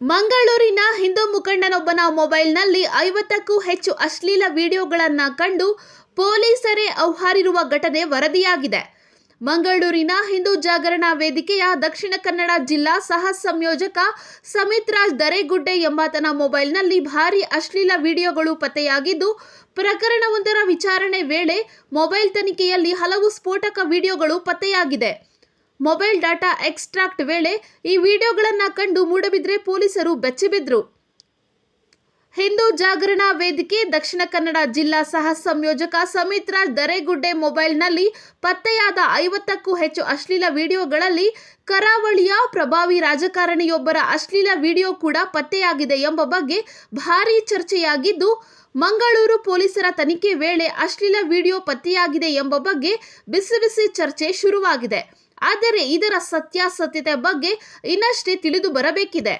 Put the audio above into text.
ಮಂಗಳೂರಿನ ಹಿಂದೂ ಮುಖಂಡನೊಬ್ಬನ ಮೊಬೈಲ್ನಲ್ಲಿ ಐವತ್ತಕ್ಕೂ ಹೆಚ್ಚು ಅಶ್ಲೀಲ ವಿಡಿಯೋಗಳನ್ನು ಕಂಡು ಪೊಲೀಸರೇ ಔಹಾರಿರುವ ಘಟನೆ ವರದಿಯಾಗಿದೆ. ಮಂಗಳೂರಿನ ಹಿಂದೂ ಜಾಗರಣಾ ವೇದಿಕೆಯ ದಕ್ಷಿಣ ಕನ್ನಡ ಜಿಲ್ಲಾ ಸಹ ಸಂಯೋಜಕ ಸಮಿತ್ ರಾಜ್ ದರೆಗುಡ್ಡೆ ಎಂಬಾತನ ಮೊಬೈಲ್ನಲ್ಲಿ ಭಾರೀ ಅಶ್ಲೀಲ ವಿಡಿಯೋಗಳು ಪತ್ತೆಯಾಗಿದ್ದು, ಪ್ರಕರಣವೊಂದರ ವಿಚಾರಣೆ ವೇಳೆ ಮೊಬೈಲ್ ತನಿಖೆಯಲ್ಲಿ ಹಲವು ಸ್ಫೋಟಕ ವಿಡಿಯೋಗಳು ಪತ್ತೆಯಾಗಿದೆ. ಮೊಬೈಲ್ ಡಾಟಾ ಎಕ್ಸ್ಟ್ರಾಕ್ಟ್ ವೇಳೆ ಈ ವಿಡಿಯೋಗಳನ್ನು ಕಂಡು ಮೂಡಬಿದ್ರೆ ಪೊಲೀಸರು ಬೆಚ್ಚಿಬಿದ್ರು. ಹಿಂದೂ ಜಾಗರಣಾ ವೇದಿಕೆ, ದಕ್ಷಿಣ ಕನ್ನಡ ಜಿಲ್ಲಾ ಸಹ ಸಂಯೋಜಕ ಸಮಿತ್ರ ದರೆಗುಡ್ಡೆ ಮೊಬೈಲ್ನಲ್ಲಿ ಪತ್ತೆಯಾದ ಐವತ್ತಕ್ಕೂ ಹೆಚ್ಚು ಅಶ್ಲೀಲ ವಿಡಿಯೋಗಳಲ್ಲಿ ಕರಾವಳಿಯ ಪ್ರಭಾವಿ ರಾಜಕಾರಣಿಯೊಬ್ಬರ ಅಶ್ಲೀಲ ವಿಡಿಯೋ ಕೂಡ ಪತ್ತೆಯಾಗಿದೆ ಎಂಬ ಬಗ್ಗೆ ಭಾರೀ ಚರ್ಚೆಯಾಗಿದ್ದು, ಮಂಗಳೂರು ಪೊಲೀಸರ ತನಿಖೆ ವೇಳೆ ಅಶ್ಲೀಲ ವಿಡಿಯೋ ಪತ್ತೆಯಾಗಿದೆ ಎಂಬ ಬಗ್ಗೆ ಬಿಸಿ ಬಿಸಿ ಚರ್ಚೆ ಶುರುವಾಗಿದೆ. ಆದರೆ ಇದರ ಸತ್ಯಾಸತ್ಯತೆ ಬಗ್ಗೆ ಇನ್ನಷ್ಟೇ ತಿಳಿದು ಬರಬೇಕಿದೆ.